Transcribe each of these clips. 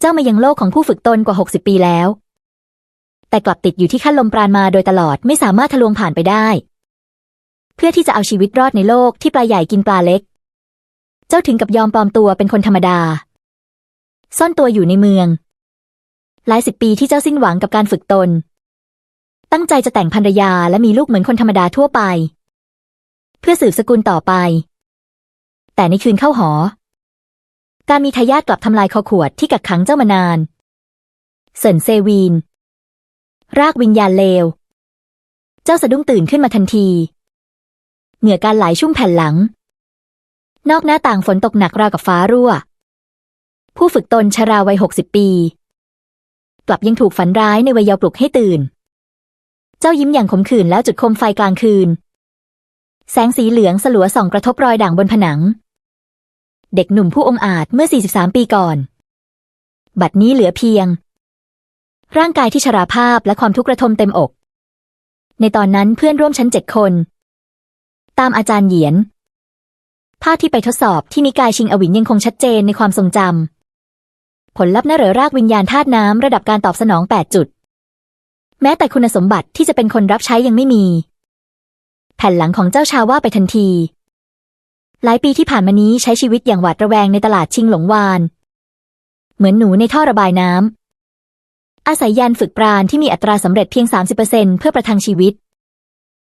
เจ้ามายังโลกของผู้ฝึกตนกว่า 60 ปีแล้ว แต่กลับติดอยู่ที่ขั้นลมปราณมาโดยตลอดไม่สามารถทะลวงผ่านไปได้ เพื่อที่จะเอาชีวิตรอดในโลกที่ปลาใหญ่กินปลาเล็ก เจ้าถึงกับยอมปลอมตัวเป็นคนธรรมดา ซ่อนตัวอยู่ในเมือง หลายสิบปีที่เจ้าสิ้นหวังกับการฝึกตน ตั้งใจจะแต่งภรรยาและมีลูกเหมือนคนธรรมดาทั่วไป เพื่อสืบสกุลต่อไป แต่ในคืนเข้าหอ การมีทายาทกลับทำลายคอขวดที่กักขังเจ้ามานาน เซินเซวีน รากวิญญาณเลว เจ้าสะดุ้งตื่นขึ้นมาทันที เหงื่อการไหลชุ่มแผ่นหลัง นอกหน้าต่างฝนตกหนักราวกับฟ้ารั่ว ผู้ฝึกตนชราวัยหกสิบปี กลับยังถูกฝันร้ายในวัยเยาว์ปลุกให้ตื่น เจ้ายิ้มอย่างขมขื่นแล้วจุดโคมไฟกลางคืน แสงสีเหลืองสลัวส่องกระทบรอยด่างบนผนัง เด็กหนุ่มผู้องอาจเมื่อ 43 ปีก่อน บัดนี้เหลือเพียง ร่างกายที่ชราภาพและความทุกข์ระทมเต็มอก ในตอนนั้นเพื่อนร่วมชั้นเจ็ดคน ตามอาจารย์เหยียน ภาพที่ไปทดสอบที่นิกายชิงอวินยังคงชัดเจนในความทรงจำผลลัพธ์น่าเหลือรากวิญญาณธาตุน้ำระดับการตอบสนอง 8 จุด แม้แต่คุณสมบัติที่จะเป็นคนรับใช้ยังไม่มี แผ่นหลังของเจ้าชาว่าไปทันที หลายปีที่ผ่านมานี้ใช้ชีวิตอย่างหวาดระแวงในตลาดชิงหลงวาน เหมือนหนูในท่อระบายน้ำ อาศัยยานฝึกปราณที่มีอัตราสำเร็จเพียง 30%เพื่อประทังชีวิต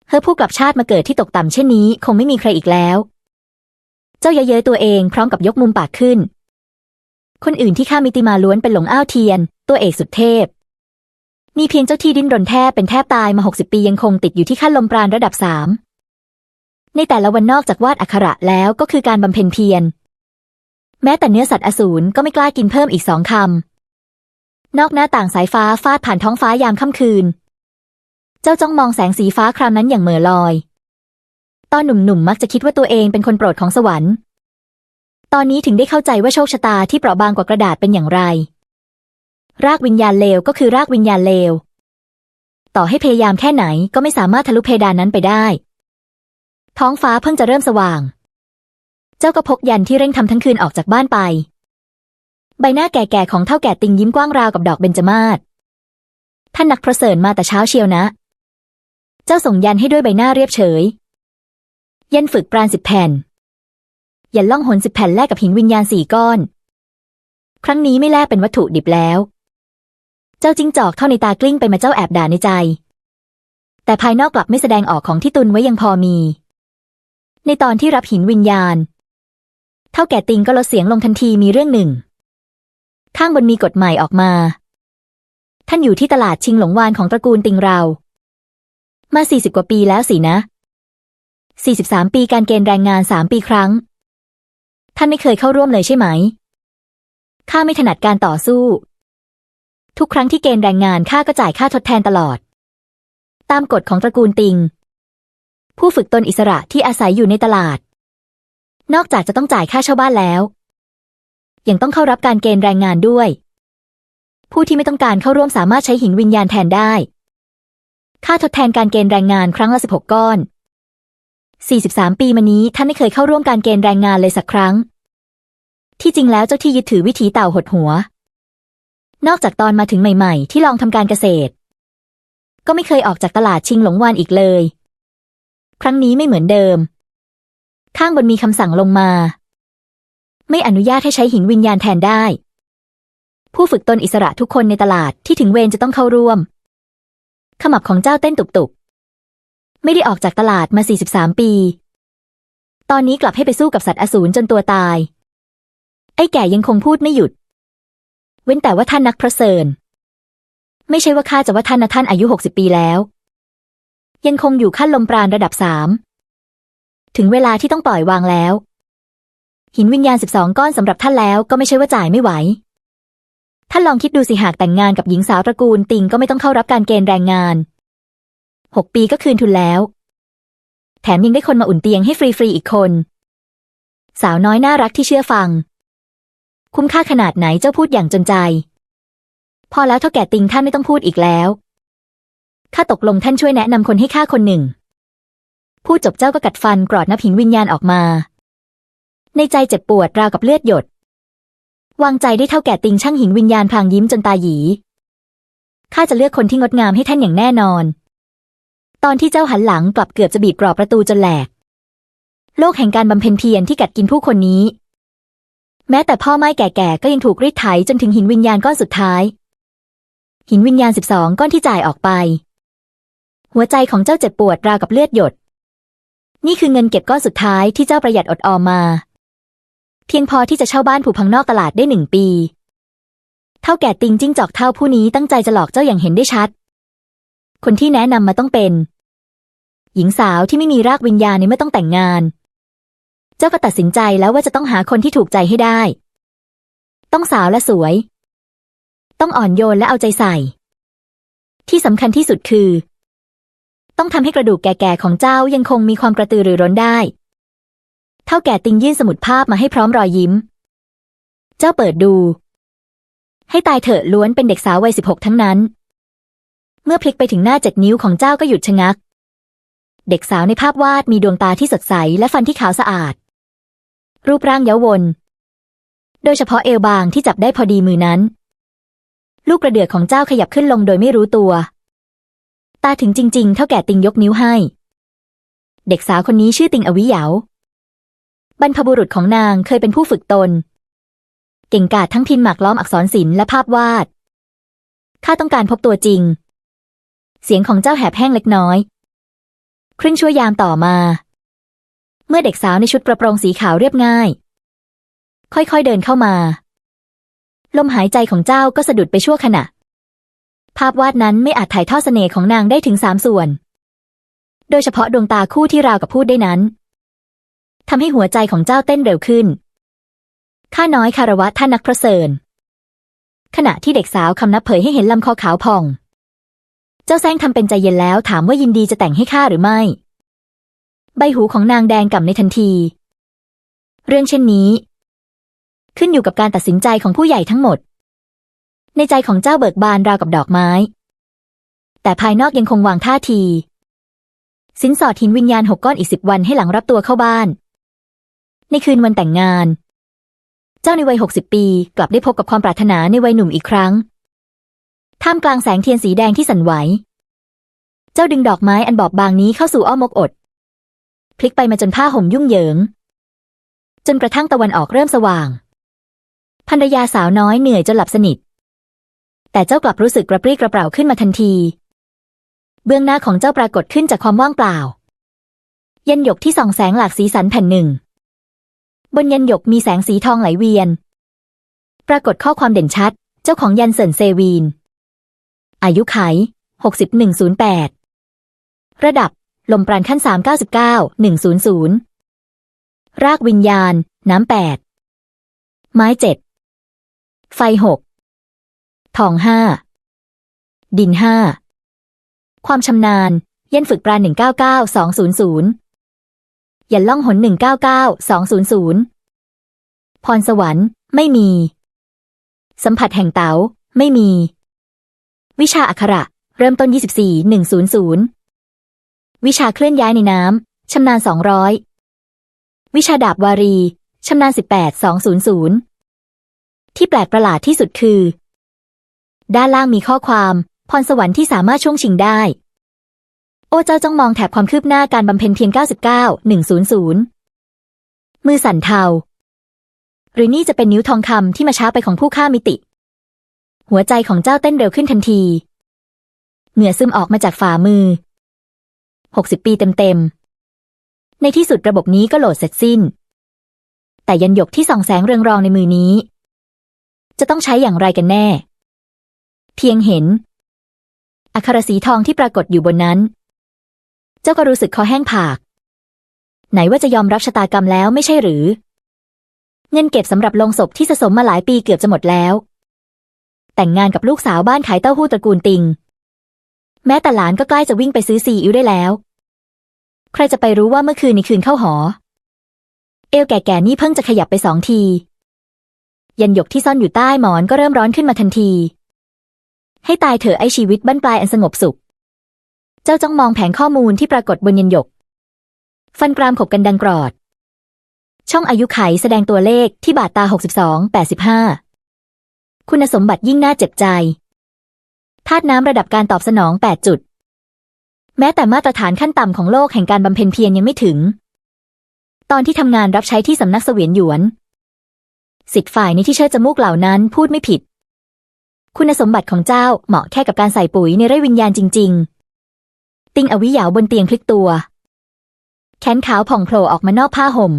เพื่อผู้กลับชาติมาเกิดที่ตกต่ำเช่นนี้ คงไม่มีใครอีกแล้ว เจ้าเย้ยตัวเองพร้อมกับยกมุมปากขึ้น คนอื่นที่ข้ามิติมาล้วนเป็นหลงอ้าวเทียน ตัวเอกสุดเทพ มีเพียงเจ้าที่ดิ้นรนแทบเป็นแทบตายมา 60 ปียังคงติดอยู่ที่ขั้นลมปราณระดับสาม ในแต่ละวันนอกจากวาดอักขระแล้วก็คือการบำเพ็ญเพียร แม้แต่เนื้อสัตว์อสูรก็ไม่กล้ากินเพิ่มอีกสองคำ นอกหน้าต่างสายฟ้าฟาดผ่านท้องฟ้ายามค่ำคืน เจ้าจ้องมองแสงสีฟ้าครามนั้นอย่างเหม่อลอย ตอนหนุ่มๆมักจะคิดว่าตัวเองเป็นคนโปรดของสวรรค์ ตอนนี้ถึงได้เข้าใจว่าโชคชะตาที่เปราะบางกว่ากระดาษเป็นอย่างไร รากวิญญาณเลวก็คือรากวิญญาณเลว ต่อให้พยายามแค่ไหนก็ไม่สามารถทะลุเพดานนั้นไปได้ ท้องฟ้าเพิ่งจะเริ่มสว่าง เจ้าก็พกยันที่เร่งทำทั้งคืนออกจากบ้านไป ใบหน้าแก่ๆของเท่าแก่ติงยิ้มกว้างราวกับดอกเบญจมาศท่านนักพระเสริญมาแต่เช้าเชียวนะ เจ้าส่งยันให้ด้วยใบหน้าเรียบเฉย ยันฝึกปราณสิบแผ่น ยันล่องหนสิบแผ่นแลกกับหินวิญญาณสี่ก้อน ครั้งนี้ไม่แลกเป็นวัตถุดิบแล้ว เจ้าจิ้งจอกเท่าในตากลิ้งไปมาเจ้าแอบด่าในใจ แต่ภายนอกกลับไม่แสดงออกของที่ตุนไว้ยังพอมี ในตอนที่รับหินวิญญาณ เท่าแก่ติงก็ลดเสียงลงทันทีมีเรื่องหนึ่ง ข้างบนมีกฎใหม่ออกมา ท่านอยู่ที่ตลาดชิงหลงวานของตระกูลติงเรา มาสี่สิบกว่าปีแล้วสินะสี่สิบสามปีการเกณฑ์แรงงานสามปีครั้ง ท่านไม่เคยเข้าร่วมเลยใช่ไหม ข้าไม่ถนัดการต่อสู้ ทุกครั้งที่เกณฑ์แรงงานข้าก็จ่ายค่าทดแทนตลอด ตามกฎของตระกูลติง ผู้ฝึกตนอิสระที่อาศัยอยู่ในตลาด นอกจากจะต้องจ่ายค่าเช่าบ้านแล้ว ยังต้องเข้ารับการเกณฑ์แรงงานด้วย ผู้ที่ไม่ต้องการเข้าร่วมสามารถใช้หินวิญญาณแทนได้ ค่าทดแทนการเกณฑ์แรงงานครั้งละสิบหกก้อน 43 ปีมานี้ท่านไม่เคยเข้าร่วมการเกณฑ์แรงงานเลยสักครั้ง ที่จริงแล้วเจ้าที่ยึดถือวิถีเต่าหดหัว นอกจากตอนมาถึงใหม่ ๆ ที่ลองทำการเกษตร ก็ไม่เคยออกจากตลาดชิงหลงวานอีกเลย ครั้งนี้ไม่เหมือนเดิม ข้างบนมีคำสั่งลงมา ไม่อนุญาตให้ใช้หินวิญญาณแทนได้ ผู้ฝึกตนอิสระทุกคนในตลาดที่ถึงเวรจะต้องเข้าร่วม ขมับของเจ้าเต้นตุบๆ ไม่ได้ออกจากตลาดมา 43 ปี ตอนนี้กลับให้ไปสู้กับสัตว์อสูรจนตัวตาย ไอ้แก่ยังคงพูดไม่หยุด เว้นแต่ว่าท่านนักพระเสริญไม่ใช่ว่าข้าจะว่าท่านนะท่านอายุ 60 ปีแล้ว ยังคงอยู่ขั้นลมปราณระดับสามถึงเวลาที่ต้องปล่อยวางแล้ว หินวิญญาณ12ก้อนสำหรับท่านแล้วก็ไม่ใช่ว่าจ่ายไม่ไหว ท่านลองคิดดูสิหากแต่งงานกับหญิงสาวตระกูลติงก็ไม่ต้องเข้ารับการเกณฑ์แรงงานหกปีก็คืนทุนแล้ว แถมยังได้คนมาอุ่นเตียงให้ฟรีๆอีกคน สาวน้อยน่ารักที่เชื่อฟัง คุ้มค่าขนาดไหนเจ้าพูดอย่างจนใจ พอแล้วเท่าแก่ติงท่านไม่ต้องพูดอีกแล้ว ข้าตกลงท่านช่วยแนะนำคนให้ข้าคนหนึ่งพูดจบเจ้าก็กัดฟันกรอดนับหินวิญญาณออกมา ในใจเจ็บปวดราวกับเลือดหยด วางใจได้เท่าแก่ติงช่างหินวิญญาณพางยิ้มจนตาหยีข้าจะเลือกคนที่งดงามให้ท่านอย่างแน่นอน ตอนที่เจ้าหันหลังกลับเกือบจะบีบกรอบประตูจนแหลก โลกแห่งการบำเพ็ญเพียรที่กัดกินผู้คนนี้ แม้แต่พ่อไม้แก่ๆก็ยังถูกรีดไถจนถึงหินวิญญาณก้อนสุดท้าย หินวิญญาณสิบสองก้อนที่จ่ายออกไป หัวใจของเจ้าเจ็บปวดราวกับเลือดหยด นี่คือเงินเก็บก้อนสุดท้ายที่เจ้าประหยัดอดออมมา เพียงพอที่จะเช่าบ้านผูพังนอกตลาดได้หนึ่งปีเท่าแก่ติงจิ้งจอกเท่าผู้นี้ตั้งใจจะหลอกเจ้าอย่างเห็นได้ชัด คนที่แนะนำมาต้องเป็น หญิงสาวที่ไม่มีรากวิญญาณในเมื่อต้องแต่งงาน เจ้าก็ตัดสินใจแล้วว่าจะต้องหาคนที่ถูกใจให้ได้ ต้องสาวและสวย ต้องอ่อนโยนและเอาใจใส่ ที่สำคัญที่สุดคือ ต้องทำให้กระดูกแก่ๆของเจ้ายังคงมีความกระตือรือร้นได้ เท่าแก่ติงยื่นสมุดภาพมาให้พร้อมรอยยิ้ม เจ้าเปิดดู ให้ตายเถอะล้วนเป็นเด็กสาววัยสิบหกทั้งนั้น เมื่อพลิกไปถึงหน้าเจ็ดนิ้วของเจ้าก็หยุดชะงัก เด็กสาวในภาพวาดมีดวงตาที่สดใสและฟันที่ขาวสะอาด รูปร่างเย้าวน โดยเฉพาะเอวบางที่จับได้พอดีมือนั้น ลูกกระเดือกของเจ้าขยับขึ้นลงโดยไม่รู้ตัว ตาถึงจริง ๆ เท่าแก่ติงยกนิ้วให้ เด็กสาวคนนี้ชื่อติงอวิเหยาบรรพบุรุษของนางเคยเป็นผู้ฝึกตน เก่งกาจทั้งพิมพ์หมากล้อมอักษรศิลป์และภาพวาด ข้าต้องการพบตัวจริง เสียงของเจ้าแหบแห้งเล็กน้อย ครึ่งชั่วยามต่อมา เมื่อเด็กสาวในชุดกระโปรงสีขาวเรียบง่าย ค่อยๆเดินเข้ามา ลมหายใจของเจ้าก็สะดุดไปชั่วขณะ ภาพวาดนั้นไม่อาจถ่ายทอดเสน่ห์ของนางได้ถึงสามส่วน โดยเฉพาะดวงตาคู่ที่ราวกับพูดได้นั้นทำให้หัวใจของเจ้าเต้นเร็วขึ้น ข้าน้อยคารวะท่านนักพระเสริญ ขณะที่เด็กสาวคำนับเผยให้เห็นลำคอขาวผ่อง เจ้าแซงทำเป็นใจเย็นแล้วถามว่ายินดีจะแต่งให้ข้าหรือไม่ ใบหูของนางแดงกล่ำในทันที เรื่องเช่นนี้ ขึ้นอยู่กับการตัดสินใจของผู้ใหญ่ทั้งหมด ในใจของเจ้าเบิกบานราวกับดอกไม้ แต่ภายนอกยังคงวางท่าที สินสอดหินวิญญาณหกก้อนอีกสิบวันให้หลังรับตัวเข้าบ้าน ในคืนวันแต่งงาน เจ้าในวัยหกสิบปี กลับได้พบกับความปรารถนาในวัยหนุ่มอีกครั้ง ท่ามกลางแสงเทียนสีแดงที่สั่นไหว เจ้าดึงดอกไม้อันบอบบางนี้เข้าสู่อ้อมอกอด พลิกไปมาจนผ้าห่มยุ่งเหยิง จนกระทั่งตะวันออกเริ่มสว่างภรรยาสาวน้อยเหนื่อยจนหลับสนิท แต่เจ้ากลับรู้สึกกระปรี้กระเปร่าขึ้นมาทันที เบื้องหน้าของเจ้าปรากฏขึ้นจากความว่างเปล่า ยันหยกที่ส่องแสงหลากสีสันแผ่นหนึ่ง บนยันหยกมีแสงสีทองไหลเวียน ปรากฏข้อความเด่นชัด เจ้าของยันเซินเซวีน อายุไข60108 ระดับ ลมปราณขั้น 399 100 รากวิญญาณ น้ำแปดไม้เจ็ดไฟหก ทองห้า ดินห้า ความชำนาญ เย็นฝึกปราณ199200ยันล่องหน199200พรสวรรค์ ไม่มี สัมผัสแห่งเต๋า ไม่มี วิชาอักขระ เริ่มต้น 24 100 วิชาเคลื่อนย้ายในน้ำ ชำนาญ 200 วิชาดาบวารี ชำนาญ 18 200 ที่แปลกประหลาดที่สุดคือ ด้านล่างมีข้อความพรสวรรค์ที่สามารถช่วงชิงได้ โอเจ้าจ้องมองแถบความคืบหน้าการบำเพ็ญเพียง 99 100 มือสั่นเทา หรือนี่จะเป็นนิ้วทองคำที่มาช้าไปของผู้ฆ่ามิติ หัวใจของเจ้าเต้นเร็วขึ้นทันที เหงื่อซึมออกมาจากฝ่ามือหกสิบปีเต็มๆ ในที่สุดระบบนี้ก็โหลดเสร็จสิ้น แต่ยันหยกที่ส่องแสงเรืองรองในมือนี้ จะต้องใช้อย่างไรกันแน่ เพียงเห็น อักขรสีทองที่ปรากฏอยู่บนนั้น เจ้าก็รู้สึกคอแห้งผาก ไหนว่าจะยอมรับชะตากรรมแล้วไม่ใช่หรือ เงินเก็บสำหรับลงศพที่สะสมมาหลายปีเกือบจะหมดแล้ว แต่งงานกับลูกสาวบ้านขายเต้าหู้ตระกูลติง แม้แต่หลานก็ใกล้จะวิ่งไปซื้อซีอิ๊วได้แล้ว ใครจะไปรู้ว่าเมื่อคืนในคืนเข้าหอ เอวแก่ๆนี่เพิ่งจะขยับไปสองทียันหยกที่ซ่อนอยู่ใต้หมอนก็เริ่มร้อนขึ้นมาทันที ให้ตายเถอะไอชีวิตบ้านปลายอันสงบสุข เจ้าจ้องมองแผงข้อมูลที่ปรากฏบนยันหยก ฟันกรามขบกันดังกรอด ช่องอายุไขแสดงตัวเลขที่บาดตา 62 85 คุณสมบัติยิ่งน่าเจ็บใจธาตุน้ำระดับการตอบสนอง 8 จุด แม้แต่มาตรฐานขั้นต่ำของโลกแห่งการบำเพ็ญเพียรยังไม่ถึง ตอนที่ทำงานรับใช้ที่สำนักเสวียนหยวน สิทธิ์ฝ่ายในที่เชิดจมูกเหล่านั้นพูดไม่ผิด คุณสมบัติของเจ้าเหมาะแค่กับการใส่ปุ๋ยในไร่วิญญาณจริง ๆ ติงอวิหยาวบนเตียงพลิกตัว แขนขาวผ่องโผล่ออกมานอกผ้าห่ม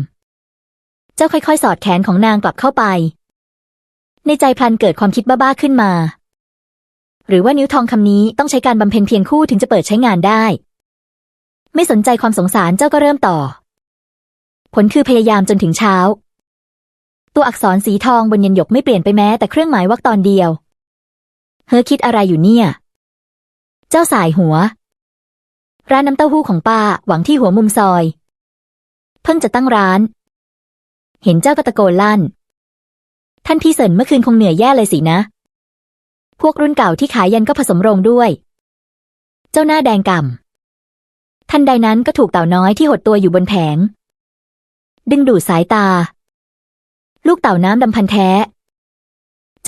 เจ้าค่อยๆ สอดแขนของนางกลับเข้าไป ในใจพลันเกิดความคิดบ้าๆขึ้นมา หรือว่านิ้วทองคำนี้ต้องใช้การบำเพ็ญเพียรคู่ถึงจะเปิดใช้งานได้ ไม่สนใจความสงสารเจ้าก็เริ่มต่อ ผลคือพยายามจนถึงเช้า ตัวอักษรสีทองบนยันหยกไม่เปลี่ยนไปแม้แต่เครื่องหมายวรรคตอนเดียว เฮอคิดอะไรอยู่เนี่ย เจ้าสายหัว ร้านน้ำเต้าหู้ของป้าหวังที่หัวมุมซอย เพิ่งจะตั้งร้าน เห็นเจ้าก็ตะโกนลั่น ท่านพี่เสินเมื่อคืนคงเหนื่อยแย่เลยสินะ พวกรุ่นเก่าที่ขายยันก็ผสมโรงด้วย เจ้าหน้าแดงก่ำทันใดนั้นก็ถูกเต่าน้อยที่หดตัวอยู่บนแผง ดึงดูดสายตา ลูกเต่าน้ำดำพันแท้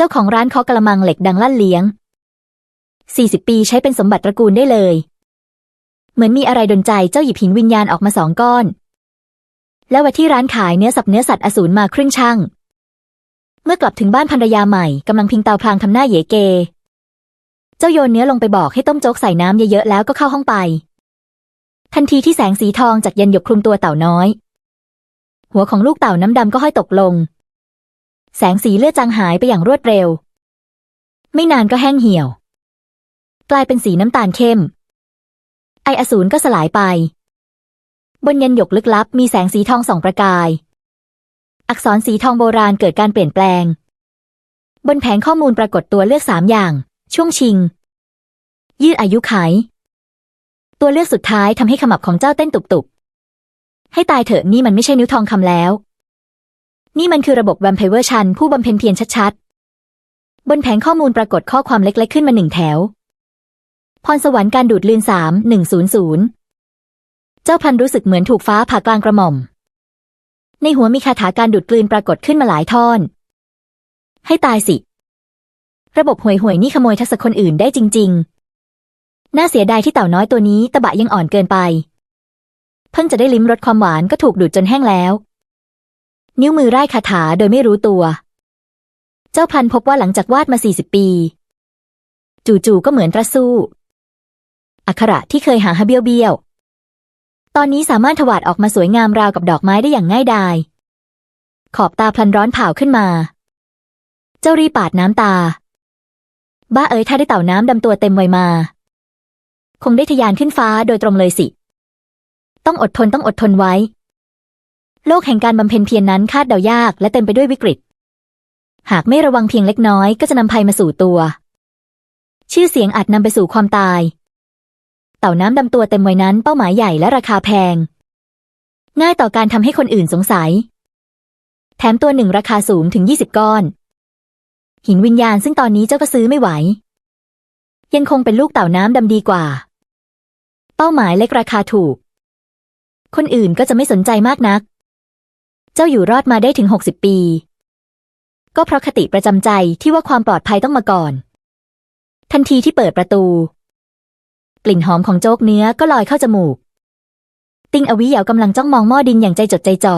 จ้าของร้านเคาะกระมังเหล็กดังลั่นเลี้ยงสี่สิบปีใช้เป็นสมบัติตระกูลได้เลย เหมือนมีอะไรดนใจเจ้าหยิบหินวิญญาณออกมาสองก้อน แล้วแวะที่ร้านขายเนื้อสับเนื้อสัตว์อสูรมาครึ่งช่าง เมื่อกลับถึงบ้านภรรยาใหม่กำลังพิงเตาพลางทำหน้าเยเก เจ้าโยนเนื้อลงไปบอกให้ต้มโจ๊กใส่น้ำเยอะๆแล้วก็เข้าห้องไป ทันทีที่แสงสีทองจากยันหยกคลุมตัวเต่าน้อย หัวของลูกเต่าน้ำดำก็ห้อยตกลง แสงสีเลือดจางหายไปอย่างรวดเร็ว ไม่นานก็แห้งเหี่ยว กลายเป็นสีน้ำตาลเข้ม ไออสูรก็สลายไป บนยันหยกลึกลับมีแสงสีทองส่องประกาย อักษรสีทองโบราณเกิดการเปลี่ยนแปลง บนแผงข้อมูลปรากฏตัวเลือกสามอย่าง ช่วงชิง ยืดอายุไข ตัวเลือกสุดท้ายทำให้ขมับของเจ้าเต้นตุบๆให้ตายเถอะนี่มันไม่ใช่นิ้วทองคำแล้ว นี่มันคือระบบแวมไพเวอร์ชันผู้บำเพ็ญเพียรชัดๆ บนแผงข้อมูลปรากฏข้อความเล็กๆ ขึ้นมาหนึ่งแถว พรสวรรค์การดูดลืนสามหนึ่งศูนย์ศูนย์เจ้าพันรู้สึกเหมือนถูกฟ้าผ่ากลางกระหม่อม ในหัวมีคาถาการดูดกลืนปรากฏขึ้นมาหลายท่อน ให้ตายสิ ระบบห่วยห่วยนี่ขโมยทักษะคนอื่นได้จริง ๆ น่าเสียดายที่เต่าน้อยตัวนี้ตะบะยังอ่อนเกินไป เพิ่งจะได้ลิ้มรสความหวานก็ถูกดูดจนแห้งแล้ว นิ้วมือไร้คาถาโดยไม่รู้ตัว เจ้าพันพบว่าหลังจากวาดมาสี่สิบปี จู่ๆก็เหมือนตระสู้ อักขระที่เคยหาฮะเบี้ยวเบี้ยวตอนนี้สามารถถวาดออกมาสวยงามราวกับดอกไม้ได้อย่างง่ายดาย ขอบตาพลันร้อนเผาขึ้นมา เจ้ารีบปาดน้ำตา บ้าเอ๋ยถ้าได้เต่าน้ำดำตัวเต็มไวมา คงได้ทะยานขึ้นฟ้าโดยตรงเลยสิ ต้องอดทนต้องอดทนไว้ โลกแห่งการบำเพ็ญเพียรนนั้นคาดเดายากและเต็มไปด้วยวิกฤต หากไม่ระวังเพียงเล็กน้อยก็จะนำภัยมาสู่ตัว ชื่อเสียงอาจนำไปสู่ความตาย เต่าน้ำดำตัวเต็มไวัยนั้นเป้าหมายใหญ่และราคาแพง ง่ายต่อการทำให้คนอื่นสงสัย แถมตัวหนึ่งราคาสูงถึง 20 ก้อน หินวิญญาณซึ่งตอนนี้เจ้าก็ซื้อไม่ไหว ยังคงเป็นลูกเต่าน้ำดำดีกว่า เป้าหมายเล็กราคาถูก คนอื่นก็จะไม่สนใจมากนัก จ้าอยู่รอดมาได้ถึง 60 ปี ก็เพราะคติประจำใจที่ว่าความปลอดภัยต้องมาก่อน ทันทีที่เปิดประตู กลิ่นหอมของโจ๊กเนื้อก็ลอยเข้าจมูก ติงอวิเหยากำลังจ้องมองหม้อดินอย่างใจจดใจจ่อ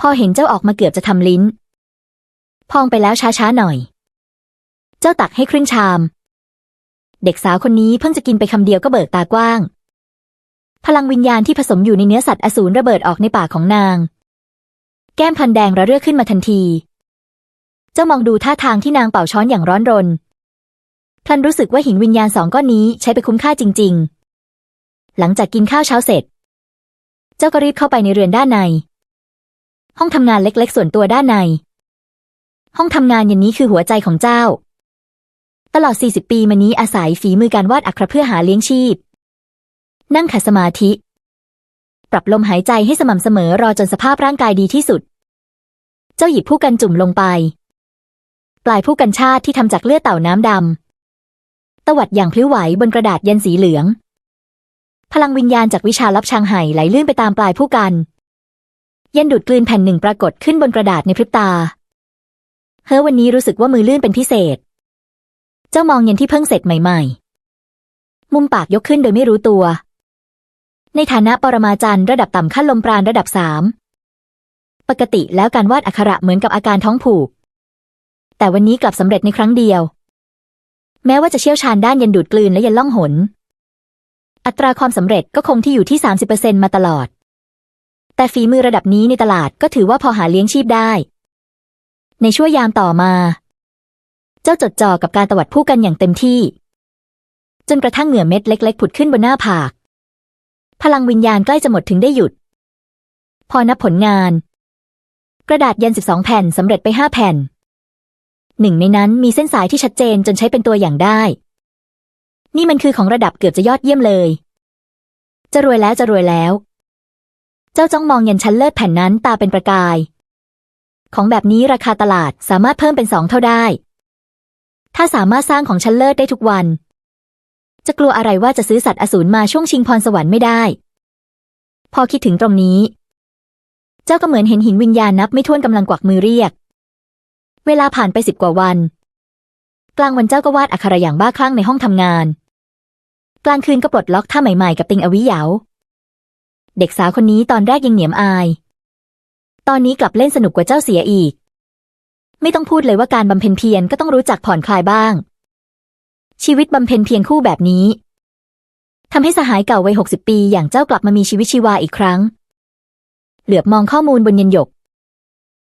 พอเห็นเจ้าออกมาเกือบจะทำลิ้น พองไปแล้วช้าๆหน่อย เจ้าตักให้ครึ่งชาม เด็กสาวคนนี้เพิ่งจะกินไปคำเดียวก็เบิกตากว้าง พลังวิญญาณที่ผสมอยู่ในเนื้อสัตว์อสูรระเบิดออกในปากของนาง แก้มพันแดงระเรื่อขึ้นมาทันที เจ้ามองดูท่าทางที่นางเป่าช้อนอย่างร้อนรนพลันรู้สึกว่าหินวิญญาณสองก้อนนี้ใช้ไปคุ้มค่าจริง ๆ หลังจากกินข้าวเช้าเสร็จ เจ้าก็รีบเข้าไปในเรือนด้านใน ห้องทำงานเล็กๆ ส่วนตัวด้านใน ห้องทำงานอย่างนี้คือหัวใจของเจ้า ตลอด 40 ปีมานี้อาศัยฝีมือการวาดอักขระเพื่อหาเลี้ยงชีพ นั่งขัดสมาธิ ปรับลมหายใจให้สม่ำเสมอรอจนสภาพร่างกายดีที่สุด เจ้าหยิบผู้กันจุ่มลงไป ปลายผู้กันชาติที่ทำจากเลือดเต่าน้ำดำตวัดอย่างพลิ้วไหวบนกระดาษเยันสีเหลือง พลังวิญญาณจากวิชาลับชางไห่ไหลลื่นไปตามปลายผู้กัน เยันดูดกลืนแผ่นหนึ่งปรากฏขึ้นบนกระดาษในพริบตา เฮ้อวันนี้รู้สึกว่ามือลื่นเป็นพิเศษ เจ้ามองเย็นที่เพิ่งเสร็จใหม่ ๆ มุมปากยกขึ้นโดยไม่รู้ตัว ในฐานะปรมาจารย์ระดับต่ำขั้นลมปราณระดับสามปกติแล้วการวาดอักขระเหมือนกับอาการท้องผูก แต่วันนี้กลับสำเร็จในครั้งเดียว แม้ว่าจะเชี่ยวชาญด้านยันดูดกลืนและยันล่องหน อัตราความสำเร็จก็คงที่อยู่ที่ 30%มาตลอด แต่ฝีมือระดับนี้ในตลาดก็ถือว่าพอหาเลี้ยงชีพได้ ในช่วงยามต่อมา เจ้าจดจ่อกับการตวัดผู้กันอย่างเต็มที่ จนกระทั่งเหงื่อเม็ดเล็ก ๆ ผุดขึ้นบนหน้าผาก พลังวิญญาณใกล้จะหมดถึงได้หยุด พอนับผลงาน กระดาษยัน 12 แผ่นสำเร็จไป 5 แผ่น หนึ่งในนั้นมีเส้นสายที่ชัดเจนจนใช้เป็นตัวอย่างได้ นี่มันคือของระดับเกือบจะยอดเยี่ยมเลย จะรวยแล้วจะรวยแล้ว เจ้าจ้องมองยันชั้นเลิศแผ่นนั้นตาเป็นประกาย ของแบบนี้ราคาตลาดสามารถเพิ่มเป็นสองเท่าได้ ถ้าสามารถสร้างของชั้นเลิศได้ทุกวัน จะกลัวอะไรว่าจะซื้อสัตว์อสูรมาช่วงชิงพรสวรรค์ไม่ได้ พอคิดถึงตรงนี้ เจ้าก็เหมือนเห็นหินวิญญาณนับไม่ถ้วนกำลังกวักมือเรียก เวลาผ่านไปสิบกว่าวัน กลางวันเจ้าก็วาดอักขระอย่างบ้าคลั่งในห้องทำงาน กลางคืนก็ปลดล็อกท่าใหม่ๆกับติงอวิเหยาเด็กสาวคนนี้ตอนแรกยังเหนียมอาย ตอนนี้กลับเล่นสนุกกว่าเจ้าเสียอีก ไม่ต้องพูดเลยว่าการบำเพ็ญเพียรก็ต้องรู้จักผ่อนคลายบ้าง ชีวิตบำเพ็ญเพียรคู่แบบนี้ทำให้สหายเก่าวัยหกสิบปีอย่างเจ้ากลับมามีชีวิตชีวาอีกครั้ง เหลือบมองข้อมูลบนยันหยก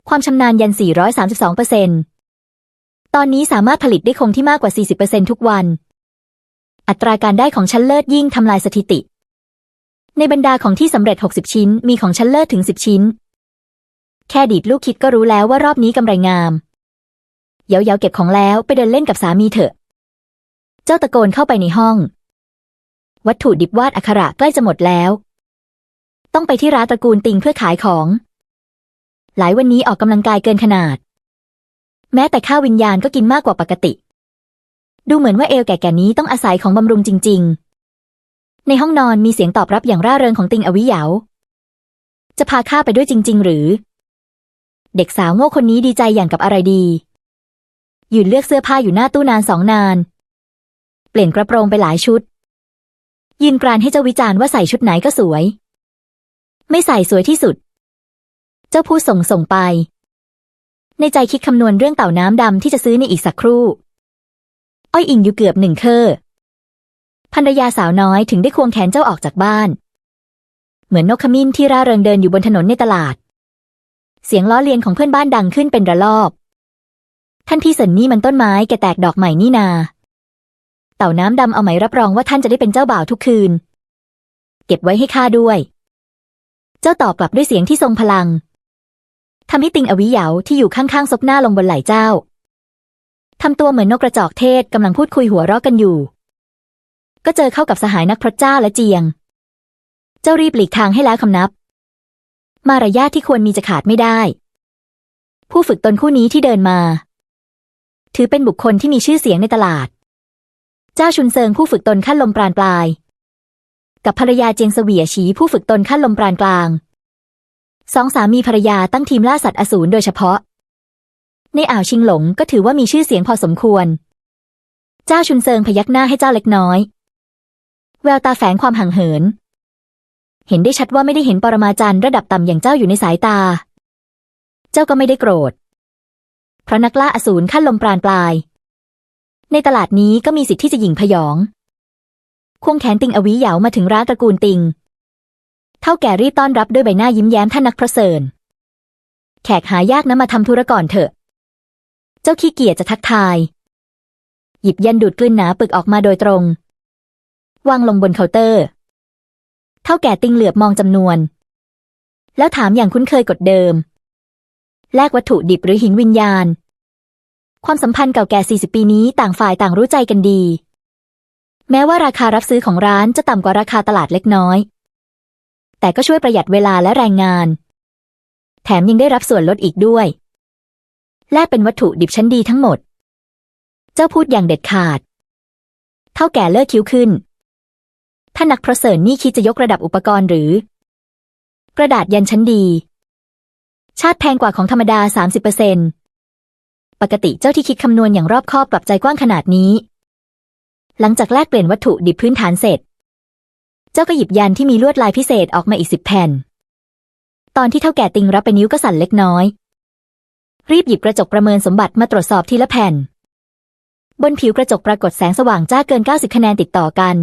ความชำนาญยัน 432เปอร์เซ็นตอนนี้สามารถผลิตได้คงที่มากกว่า 40เปอร์เซ็นทุกวัน อัตราการได้ของชั้นเลิศยิ่งทำลายสถิติ ในบรรดาของที่สำเร็จ 60 ชิ้น มีของชั้นเลิศถึง 10 ชิ้น แค่ดีดลูกคิดก็รู้แล้วว่ารอบนี้กำไรงาม เยาๆเก็บของแล้วไปเดินเล่นกับสามีเถอะ เจ้าตะโกนเข้าไปในห้อง วัตถุดิบวาดอักขระใกล้จะหมดแล้ว ต้องไปที่ร้านตระกูลติงเพื่อขายของ หลายวันนี้ออกกำลังกายเกินขนาด แม้แต่ข้าววิญญาณก็กินมากกว่าปกติ ดูเหมือนว่าเอลแก่ๆนี้ต้องอาศัยของบำรุงจริง ๆ ในห้องนอนมีเสียงตอบรับอย่างร่าเริงของติงอวิเหยา จะพาข้าไปด้วยจริง ๆ หรือ เด็กสาวโง่คนนี้ดีใจอย่างกับอะไรดียืนเลือกเสื้อผ้าอยู่หน้าตู้นานสองนาน ลี่ยนกระโปรงไปหลายชุดยืนกรานให้เจ้าวิจารณ์ว่าใส่ชุดไหนก็สวย ไม่ใส่สวยที่สุด เจ้าพูดส่งส่งไป ในใจคิดคำนวณเรื่องเต่าน้ำดำที่จะซื้อในอีกสักครู่ อ้อยอิงอยู่เกือบหนึ่งเคอภรรยาสาวน้อยถึงได้ควงแขนเจ้าออกจากบ้าน เหมือนนกขมิ้นที่ร่าเริงเดินอยู่บนถนนในตลาด เสียงล้อเลียนของเพื่อนบ้านดังขึ้นเป็นระลอก ท่านพี่เสินนี่มันต้นไม้แกแตกดอกใหม่นี่นา เต่าน้ำดำเอาไหมรับรองว่าท่านจะได้เป็นเจ้าบ่าวทุกคืน เก็บไว้ให้ข้าด้วย เจ้าตอบกลับด้วยเสียงที่ทรงพลังทำให้ติงอวิเหยาที่อยู่ข้างๆซบหน้าลงบนไหล่เจ้าทำตัวเหมือนนกกระจอกเทศกำลังพูดคุยหัวเราะกันอยู่ ก็เจอเข้ากับสหายนักพรตเจ้าและเจียง เจ้ารีบหลีกทางให้แล้วคำนับ มารยาทที่ควรมีจะขาดไม่ได้ ผู้ฝึกตนคู่นี้ที่เดินมา ถือเป็นบุคคลที่มีชื่อเสียงในตลาด เจ้าชุนเซิงผู้ฝึกตนขั้นลมปราณปลาย กับภรรยาเจียงเสวียฉีผู้ฝึกตนขั้นลมปราณกลาง สองสามีภรรยาตั้งทีมล่าสัตว์อสูรโดยเฉพาะ ในอ่าวชิงหลงก็ถือว่ามีชื่อเสียงพอสมควร เจ้าชุนเซิงพยักหน้าให้เจ้าเล็กน้อย แววตาแฝงความห่างเหิน เห็นได้ชัดว่าไม่ได้เห็นปรมาจารย์ระดับต่ำอย่างเจ้าอยู่ในสายตา เจ้าก็ไม่ได้โกรธเพราะนักล่าอสูรขั้นลมปราณปลาย ในตลาดนี้ก็มีสิทธิ์ที่จะหยิ่งพยอง ควงแขนติงอวิเหยามาถึงร้านตระกูลติง เท่าแก่รีบต้อนรับด้วยใบหน้ายิ้มแย้มท่านนักพระเสริญ แขกหายากนะมาทำธุระก่อนเถอะ เจ้าขี้เกียจจะทักทาย หยิบยันดูดกลืนหนาปึกออกมาโดยตรง วางลงบนเคาน์เตอร์ เท่าแก่ติงเหลือบมองจำนวน แล้วถามอย่างคุ้นเคยกดเดิม แลกวัตถุดิบหรือหินวิญญาณ ความสัมพันธ์เก่าแก่ 40 ปีนี้ต่างฝ่ายต่างรู้ใจกันดี แม้ว่าราคารับซื้อของร้านจะต่ำกว่าราคาตลาดเล็กน้อย แต่ก็ช่วยประหยัดเวลาและแรงงาน แถมยังได้รับส่วนลดอีกด้วย แลกเป็นวัตถุดิบชั้นดีทั้งหมด เจ้าพูดอย่างเด็ดขาด เท่าแก่เลิกคิ้วขึ้นท่านนักพระเสริญนี่คิดจะยกระดับอุปกรณ์หรือ กระดาษยันชั้นดี ชาติแพงกว่าของธรรมดา 30%เปกติเจ้าที่คิดคำนวณอย่างรอบคอบปรับใจกว้างขนาดนี้ หลังจากแลกเปลี่ยนวัตถุดิบพื้นฐานเสร็จ เจ้าก็หยิบยันที่มีลวดลายพิเศษออกมาอีกสิบแผ่น ตอนที่เท่าแก่ติงรับไปนิ้วก็สั่นเล็กน้อย รีบหยิบกระจกประเมินสมบัติมาตรวจสอบทีละแผ่น บนผิวกระจกปรากฏแสงสว่างจ้าเกิน 90 คะแนนติดต่อกัน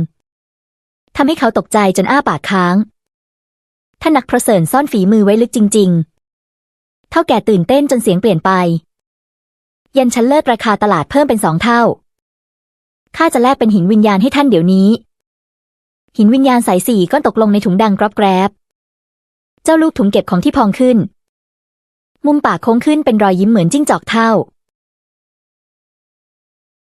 ทำให้เขาตกใจจนอ้าปากค้างท่านนักพระเสริญซ่อนฝีมือไว้ลึกจริง ๆ เท่าแก่ตื่นเต้นจนเสียงเปลี่ยนไป ยันฉันเลิศราคาตลาดเพิ่มเป็นสองเท่า ข้าจะแลกเป็นหินวิญญาณให้ท่านเดี๋ยวนี้ หินวิญญาณสายสี่ก้อนตกลงในถุงดังกรอบแกรบ เจ้าลูกถุงเก็บของที่พองขึ้น มุมปากโค้งขึ้นเป็นรอยยิ้มเหมือนจิ้งจอกเท่า